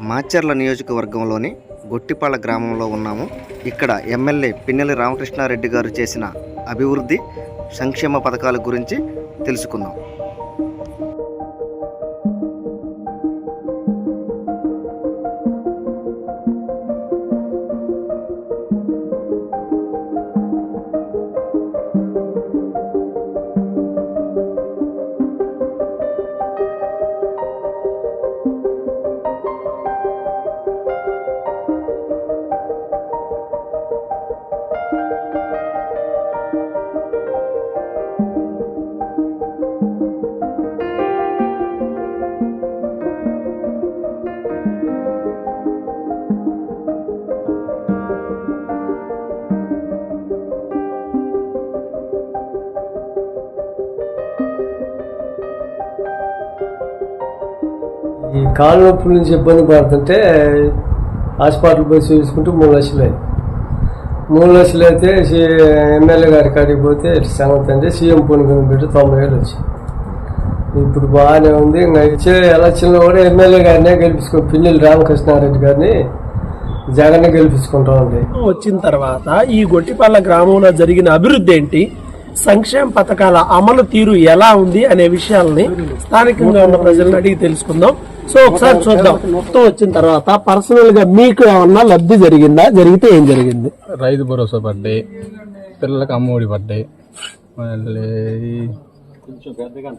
మాచర్ల నియోజకవర్గంలోని గొట్టిపాళ గ్రామంలో ఉన్నాము. ఇక్కడ ఎమ్మెల్యే పిన్నెల్లి రామకృష్ణారెడ్డి గారు చేసిన అభివృద్ధి సంక్షేమ పథకాల గురించి తెలుసుకుందాం. కాలు నొప్పుల నుంచి ఇబ్బంది పడుతుంటే హాస్పిటల్ పోయి చూసుకుంటే మూడు లక్షలు మూడు లక్షలు అయితే సి- ఎమ్మెల్యే గారి కాడికి పోతే సంగతి అంటే సీఎం పొనుకుని పెట్టి తొంభై వేలు వచ్చింది ఇప్పుడు బాగానే ఉంది. ఇంకా ఇచ్చే ఎలక్షన్లో కూడా ఎమ్మెల్యే గారినే గెలిపించుకో పిల్లలు రామకృష్ణారెడ్డి గారిని జగన్ గెలిపించుకుంటా ఉంది వచ్చిన తర్వాత ఈ గొట్టిపల్ల గ్రామంలో జరిగిన అభివృద్ధి ఏంటి? సంక్షేమ పథకాల అమలు తీరు ఎలా ఉంది అనే విషయాల్ని స్థానికంగా ఉన్న ప్రజలను అడిగి తెలుసుకుందాం. సో ఒకసారి చూద్దాం. మొత్తం వచ్చిన తర్వాత పర్సనల్గా మీకు ఏమన్నా లబ్ధి జరిగిందా? జరిగితే ఏం జరిగింది? రైతు భరోసా పడ్డాయి. పిల్లలకు అమ్మఒడి పడ్డాయి. మళ్ళీ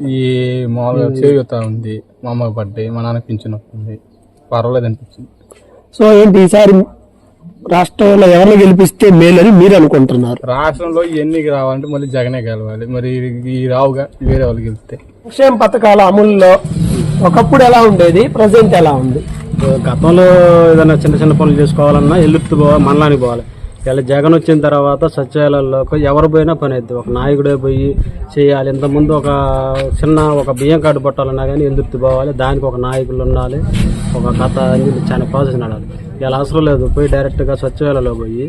ఈ- మామూలుగా చేయూత ఉంది. మా అమ్మకి పడ్డాయి. మా నాన్న పింఛన్ వస్తుంది. పర్వాలేదు అనిపించింది. సో ఏంటి ఈసారి రాష్ట్రంలో ఎవరిని గెలిపిస్తే మేలని మీరు అనుకుంటున్నారు? రాష్ట్రంలో ఇవన్నీ రావాలంటే మళ్ళీ జగనే గెలవాలి. మరి ఈ రావుగా వేరే వాళ్ళు గెలిస్తే. సంక్షేమ పథకాల అమలులో ఒకప్పుడు ఎలా ఉండేది? ప్రజెంట్ ఎలా ఉంది? గతంలో ఏదైనా చిన్న చిన్న పనులు చేసుకోవాలన్నా ఎల్లుత్తు పోవాలి మనలానికి పోవాలి. ఇలా జగన్ వచ్చిన తర్వాత సచివాలయాల్లోకి ఎవరు పోయినా పని అవుతుంది ఒక నాయకుడే పోయి చేయాలి. ఇంతకుముందు ఒక చిన్న ఒక బియ్యం కార్డు పట్టాలన్నా కానీ ఎందుకు పోవాలి. దానికి ఒక నాయకులు ఉండాలి. ఒక కథ అని చాలా ప్రాసెస్ నడాలి ఇలా అవసరం లేదు. పోయి డైరెక్ట్గా సచివాలయంలో పోయి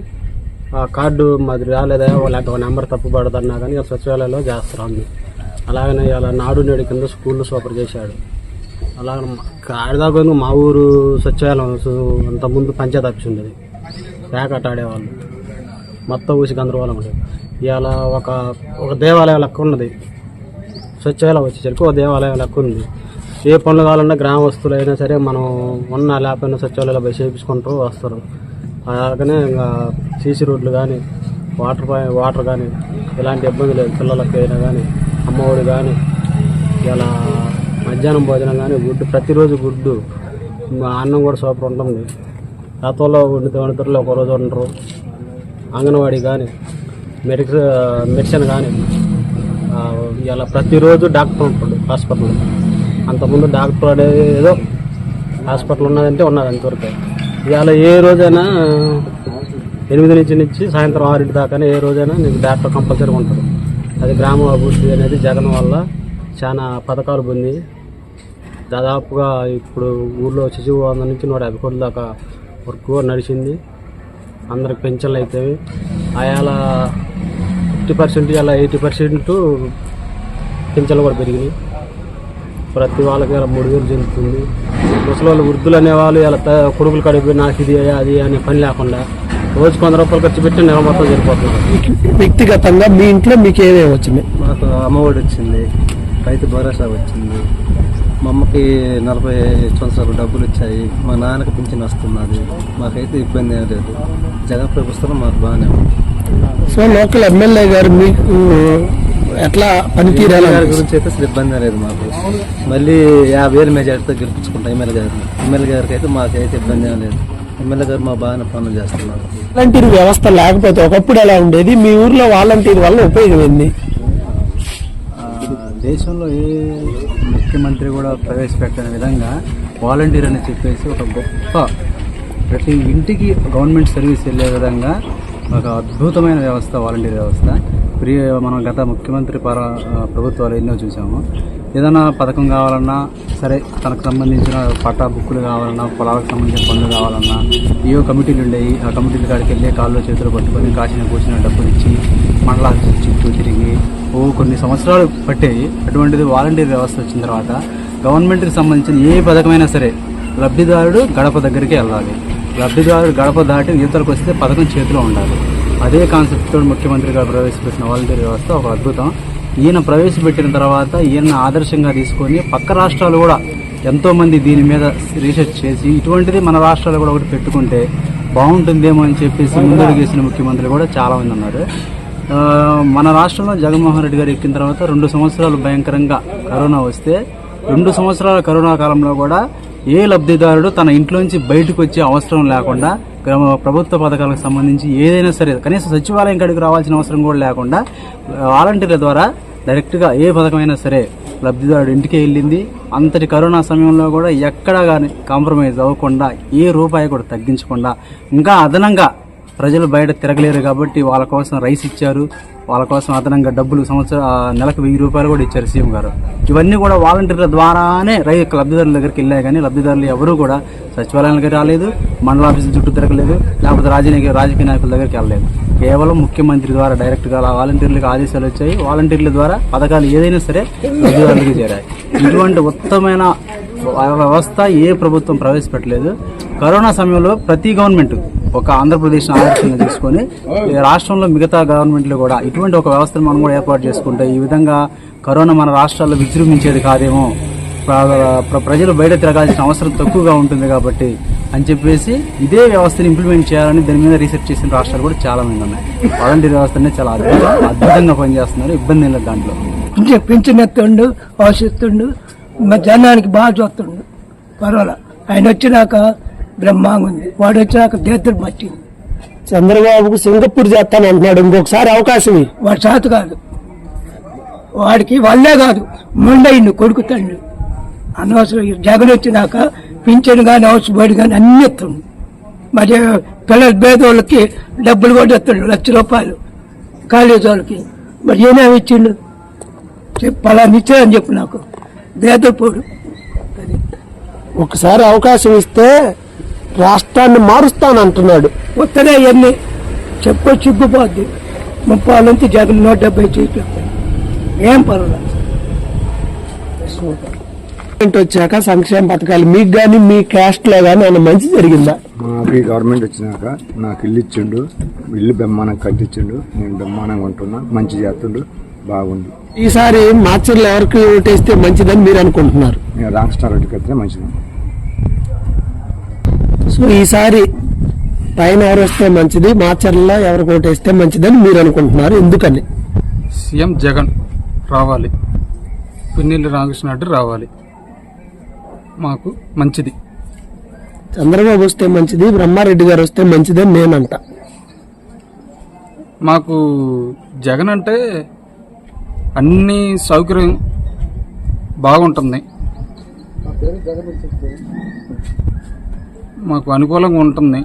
ఆ కార్డు మాది రాలేదా లేకపోతే ఒక నెంబర్ తప్పు పడదన్నా కానీ ఇలా సచివాలయంలో చేస్తారు అలాగనే ఇలా నాడు నేడు కింద స్కూల్లో సూపర్ చేశాడు. అలాగే ఆడదాకా మా ఊరు సచివాలయం సు- అంతకుముందు పంచాయత్ ఆఫీస్ ఉండేది. పేకాట ఆడేవాళ్ళు. మొత్తం ఊసి గందరగోళం ఉండేది. ఇవాళ ఒక ఒక దేవాలయం లెక్క ఉన్నది. సచివాలయం వచ్చేసరికి ఒక దేవాలయం లెక్క ఉంది. ఏ పనులు కావాలన్నా గ్రామ వస్తువులు అయినా సరే మనం ఉన్న లేకపోయినా సచివాలయాలు పోయి చేయించుకుంటూ వస్తారు. అలాగనే ఇంకా సీసీ రోడ్లు కానీ వాటర్ వాటర్ కానీ ఇలాంటి ఇబ్బంది లేదు. పిల్లలకి అయినా కానీ అమ్మఒడి కానీ ఇలా మధ్యాహ్నం భోజనం కానీ గుడ్డు ప్రతిరోజు గుడ్డు మా అన్నం కూడా సూపర్ ఉంటుంది. గతంలో వండితే వండుతారు ఒకరోజు ఉండరు అంగన్వాడీ కానీ మెడిక్ మెడిసిన్ కానీ ఇలా ప్రతిరోజు డాక్టర్ ఉంటాడు హాస్పిటల్ అంతకుముందు డాక్టర్ అనేది ఏదో హాస్పిటల్ ఉన్నదంటే ఉన్నది అంతవరకు. ఇవాళ ఏ రోజైనా ఎనిమిది నుంచి నుంచి సాయంత్రం ఆరింటి దాకా ఏ రోజైనా నీకు డాక్టర్ కంపల్సరీ ఉంటాడు. అది గ్రామ అభివృద్ధి అనేది జగన్ వల్ల చాలా పథకాలు పొంది దాదాపుగా ఇప్పుడు ఊళ్ళో వచ్చేసి వంద నుంచి నూట యాభై కోట్ల దాకా వర్క్ నడిచింది. అందరికి పెన్షన్లు అవుతాయి అయాల ఫిఫ్టీ పర్సెంట్ ఇలా ఎయిటీ పర్సెంట్ పెన్షన్లు కూడా పెరిగినాయి. ప్రతి వాళ్ళకి ఇలా మూడు వేలు చెందుతుంది ముసలి వాళ్ళు వృద్ధులు అనేవాళ్ళు ఇలా కొడుకులు కడిపి నాకు ఇది అది అనే పని లేకుండా రోజుకు వంద రూపాయలు ఖర్చు పెట్టి నెల మొత్తం సరిపోతున్నారు. వ్యక్తిగతంగా మీ ఇంట్లో మీకు ఏమేమి వచ్చింది మాకు అమ్మఒడి వచ్చింది రైతు భరోసా వచ్చింది మా అమ్మకి నలభై సంవత్సరాలు డబ్బులు వచ్చాయి మా నాన్నకి పింఛన్ వస్తున్నది. మాకైతే ఇబ్బంది ఏం లేదు. జగన్ ప్రభుత్వం మాకు బాగానే ఉంది. సో లోకల్ ఎమ్మెల్యే గారు మీకు ఎట్లా పనితీరు ఎలా గారి గురించి అయితే అసలు ఇబ్బంది లేదు మాకు. మళ్ళీ యాభై వేలు మెజార్టీతో గెలిపించుకుంటాం ఎమ్మెల్యే గారిని. ఎమ్మెల్యే గారికి అయితే మాకైతే ఇబ్బంది ఏం లేదు. ఎమ్మెల్యే గారు మా బాగానే పనులు చేస్తున్నారు. వాలంటీర్ వ్యవస్థ లేకపోతే ఒకప్పుడు ఎలా ఉండేది? మీ ఊర్లో వాలంటీర్ వల్ల ఉపయోగం ఏంది? దేశంలో ఏ ముఖ్యమంత్రి కూడా ప్రవేశపెట్టని విధంగా వాలంటీర్ అని చెప్పేసి ఒక గొప్ప ప్రతి ఇంటికి గవర్నమెంట్ సర్వీస్ వెళ్ళే విధంగా ఒక అద్భుతమైన వ్యవస్థ వాలంటీర్ వ్యవస్థ. ప్రియ మనం గత ముఖ్యమంత్రి పర ప్రభుత్వాలు ఎన్నో చూసాము. ఏదైనా పథకం కావాలన్నా సరే తనకు సంబంధించిన పట్టా బుక్కులు కావాలన్నా పొలాలకు సంబంధించిన పనులు కావాలన్నా ఏవో కమిటీలు ఉండేవి ఆ కమిటీలు కాడికి వెళ్ళి కాళ్ళు చేతులు పట్టుకొని కాసిన కూర్చున్న డబ్బులు ఇచ్చి మండలాల చుట్టూ తిరిగి ఓ కొన్ని సంవత్సరాలు పట్టేవి. అటువంటిది వాలంటీర్ వ్యవస్థ వచ్చిన తర్వాత గవర్నమెంట్కి సంబంధించిన ఏ పథకమైనా సరే లబ్ధిదారుడు గడప దగ్గరికి వెళ్ళాలి. లబ్ధిదారుడు గడప దాటి యువతలకు వస్తే పథకం చేతిలో ఉండాలి. అదే కాన్సెప్ట్ ముఖ్యమంత్రి గారు ప్రవేశపెట్టిన వాలంటీర్ వ్యవస్థ ఒక అద్భుతం. ఈయన ప్రవేశపెట్టిన తర్వాత ఈయన ఆదర్శంగా తీసుకొని పక్క రాష్ట్రాలు కూడా ఎంతోమంది దీని మీద రీసెర్చ్ చేసి ఇటువంటిది మన రాష్ట్రాలు కూడా ఒకటి పెట్టుకుంటే బాగుంటుందేమో అని చెప్పేసి ముందడుగేసిన ముఖ్యమంత్రి కూడా చాలామంది ఉన్నారు. మన రాష్ట్రంలో జగన్మోహన్ రెడ్డి గారు ఎక్కిన తర్వాత రెండు సంవత్సరాలు భయంకరంగా కరోనా వస్తే రెండు సంవత్సరాల కరోనా కాలంలో కూడా ఏ లబ్ధిదారుడు తన ఇంట్లోంచి బయటకు వచ్చే అవసరం లేకుండా గ్రామ ప్రభుత్వ పథకాలకు సంబంధించి ఏదైనా సరే కనీసం సచివాలయం కాడికి రావాల్సిన అవసరం కూడా లేకుండా వాలంటీర్ల ద్వారా డైరెక్ట్గా ఏ పథకమైనా సరే లబ్ధిదారుడు ఇంటికి వెళ్ళింది. అంతటి కరోనా సమయంలో కూడా ఎక్కడా కానీ కాంప్రమైజ్ అవ్వకుండా ఏ రూపాయి కూడా తగ్గించకుండా ఇంకా అదనంగా ప్రజలు బయట తిరగలేరు కాబట్టి వాళ్ళ కోసం రైస్ ఇచ్చారు. వాళ్ళ కోసం అదనంగా డబ్బులు సంవత్సరం నెలకు వెయ్యి రూపాయలు కూడా ఇచ్చారు సీఎం గారు. ఇవన్నీ కూడా వాలంటీర్ల ద్వారానే రై లబ్ధిదారుల దగ్గరికి వెళ్ళాయి కానీ లబ్ధిదారులు ఎవరూ కూడా సచివాలయానికి రాలేదు మండల ఆఫీసుల చుట్టూ తిరగలేదు లేకపోతే రాజకీయ రాజకీయ నాయకుల దగ్గరికి వెళ్ళలేదు. కేవలం ముఖ్యమంత్రి ద్వారా డైరెక్ట్గా వాలంటీర్లకు ఆదేశాలు వచ్చాయి. వాలంటీర్ల ద్వారా పథకాలు ఏదైనా సరే లబ్ధిదారులకు చేరాయి. ఇటువంటి ఉత్తమైన వ్యవస్థ ఏ ప్రభుత్వం ప్రవేశపెట్టలేదు. కరోనా సమయంలో ప్రతి గవర్నమెంట్ ఒక ఆంధ్రప్రదేశ్ ఆదర్శంగా తీసుకొని రాష్ట్రంలో మిగతా గవర్నమెంట్లు కూడా ఇటువంటి ఒక వ్యవస్థను మనం కూడా ఏర్పాటు చేసుకుంటే ఈ విధంగా కరోనా మన రాష్ట్రాల్లో విజృంభించేది కాదేమో. ప్రజలు బయట తిరగాల్సిన అవసరం తక్కువగా ఉంటుంది కాబట్టి అని చెప్పేసి ఇదే వ్యవస్థను ఇంప్లిమెంట్ చేయాలని దాని మీద రీసెర్చ్ చేసిన రాష్ట్రాలు కూడా చాలా మంది ఉన్నాయి. వాలంటీర్ వ్యవస్థ అనేది చాలా అద్భుతం అద్భుతంగా పనిచేస్తున్నారు ఇబ్బంది లేదు దాంట్లో. పింఛన్ ఎత్తుండు పోషిస్తుండు జనానికి బాగా చూస్తుండు. పర్వాలా. ఆయన వచ్చినాక బ్రహ్మాంగా ఉంది. వాడు వచ్చినాక దేద్దరు పట్టింది చంద్రబాబుకు సింగపూర్ చేస్తాను అంటున్నాడు. ఇంకొకసారి అవకాశం. వాడు చేత కాదు. వాడికి వాళ్ళే కాదు. మొండయిండు కొడుకు తండ్రి అనవసరం. జగన్ వచ్చినాక పింఛన్ కానీ హౌస్ బోర్డు కానీ అన్ని ఎత్తుండు మరి పిల్లల పేదోళ్ళకి డబ్బులు కూడా ఎత్తుండు లక్ష రూపాయలు కాలేజ్ వాళ్ళకి. మరి ఏమేమి ఇచ్చిండు? పలానా ఇచ్చాడని చెప్పు నాకు. పేదపోడు ఒకసారి అవకాశం ఇస్తే రాష్ట్రాన్ని మారుస్తాను అంటున్నాడు ఉత్తరే ఇవన్నీ చెప్పు చిగ్గుపోద్ది. ముప్పై నుంచి జగన్ నూట డెబ్బై సీట్లు. ఏం పర్వాలేదు. వచ్చాక సంక్షేమ పథకాలు మీకు కానీ మీ క్యాస్ట్లో కానీ ఏమైనా మంచి జరిగిందా? మాకు ఈ గవర్నమెంట్ వచ్చినాక నాకు ఇల్లు ఇచ్చిండు ఇల్లు బెమ్మానం కట్టించిండు నేను బెమ్మానంగా ఉంటున్నా మంచి చేస్తుండు బాగుంది ఈసారి మార్చర్లు ఎవరికి ఓటేస్తే మంచిదని మీరు అనుకుంటున్నారు? నేను రామకృష్ణ రెడ్డికి అయితే మంచిది. సో ఈసారి పైన ఎవరు వస్తే మంచిది మార్చర్లలో ఎవరికి ఓటేస్తే మంచిదని మీరు అనుకుంటున్నారు. ఎందుకని? సీఎం జగన్ రావాలి. పిన్నెల్లి రామకృష్ణ రెడ్డి రావాలి. మాకు మంచిది. చంద్రబాబు వస్తే మంచిది బ్రహ్మారెడ్డి గారు వస్తే మంచిదని నేనంట. మాకు జగన్ అంటే అన్ని సౌకర్యం బాగుంటుంది. మాకు అనుకూలంగా ఉంటుంది.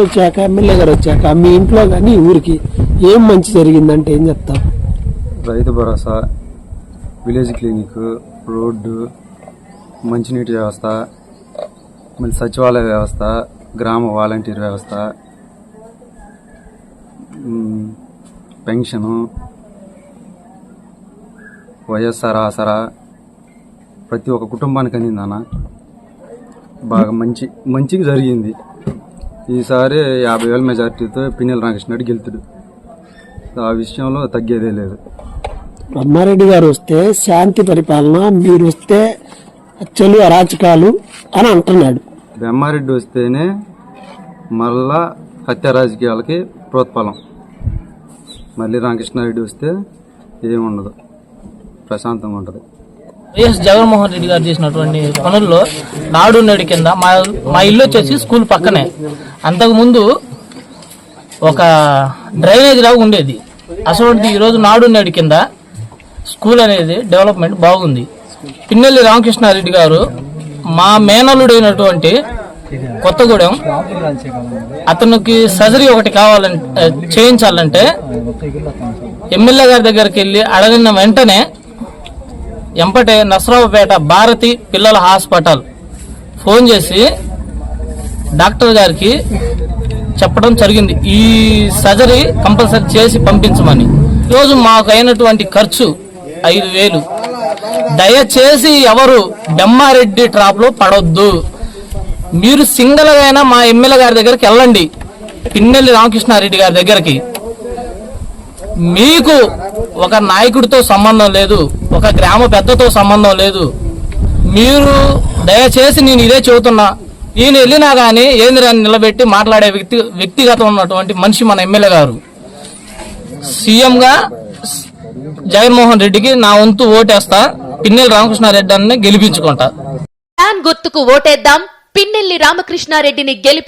వచ్చాక ఎమ్మెల్యే గారు వచ్చాక మీ ఇంట్లో కానీ ఊరికి ఏం మంచి జరిగిందంటే ఏం చెప్తారు? Rythu Bharosa village clinic road మంచినీటి వ్యవస్థ మళ్ళీ సచివాలయ వ్యవస్థ గ్రామ వాలంటీర్ వ్యవస్థ పెన్షను వైఎస్ఆర్ ఆసరా ప్రతి ఒక్క కుటుంబానికి అందిందన్న బాగా మంచి మంచిగా జరిగింది. ఈసారి యాభై వేల మెజార్టీతో పిన్నెల రామకృష్ణ రెడ్డి గెలుతుడు. ఆ విషయంలో తగ్గేదే లేదు. బ్రహ్మారెడ్డి గారు వస్తే శాంతి పరిపాలన మీరు వస్తే హత్యలు అరాచకాలు అని అంటున్నాడు. బ్రహ్మారెడ్డి వస్తేనే మళ్ళా హత్య రాజకీయాలకి ప్రోత్పలం. మళ్ళీ రామకృష్ణారెడ్డి వస్తే ఏముండదు. ప్రశాంతంగా ఉంటుంది. వైఎస్ జగన్మోహన్ రెడ్డి గారు చేసినటువంటి పనుల్లో నాడు నేడు కింద మా మా ఇల్లు వచ్చేసి స్కూల్ పక్కనే. అంతకుముందు ఒక డ్రైనేజ్ లాగా ఉండేది. అటువంటిది ఈరోజు నాడు నేడు కింద స్కూల్ అనేది డెవలప్మెంట్ బాగుంది. పిన్నెల్లి రామకృష్ణారెడ్డి గారు మా మేనలుడైనటువంటి కొత్తగూడెం అతనికి సర్జరీ ఒకటి కావాలంటే చేయించాలంటే ఎమ్మెల్యే గారి దగ్గరికి వెళ్ళి అడగిన వెంటనే ఎంపటే నసరావుపేట భారతి పిల్లల హాస్పిటల్. ఫోన్ చేసి డాక్టర్ గారికి చెప్పడం జరిగింది. ఈ సర్జరీ కంపల్సరీ చేసి పంపించమని. ఈరోజు మాకు అయినటువంటి ఖర్చు ఐదు వేలు. దయచేసి ఎవరు బెమ్మారెడ్డి ట్రాప్లో పడొద్దు. మీరు సింగల్గా అయినా మా ఎమ్మెల్యే గారి దగ్గరికి వెళ్ళండి. పిన్నెల్లి రామకృష్ణారెడ్డి గారి దగ్గరికి. మీకు ఒక నాయకుడితో సంబంధం లేదు ఒక గ్రామ పెద్దతో సంబంధం లేదు. మీరు దయచేసి నేను ఇదే చెబుతున్నా. నేను వెళ్ళినా కానీ ఏందిరాని నిలబెట్టి మాట్లాడే వ్యక్తి వ్యక్తిగతం ఉన్నటువంటి మనిషి మన ఎమ్మెల్యే గారు. సీఎంగా జగన్మోహన్ రెడ్డికి నా వంతు ఓటేస్తా పిన్నెల్లి రామకృష్ణారెడ్డి అని గెలిపించుకుంటా. గుర్తుకు ఓటేద్దాం పిన్నెల్లి రామకృష్ణారెడ్డిని గెలిపి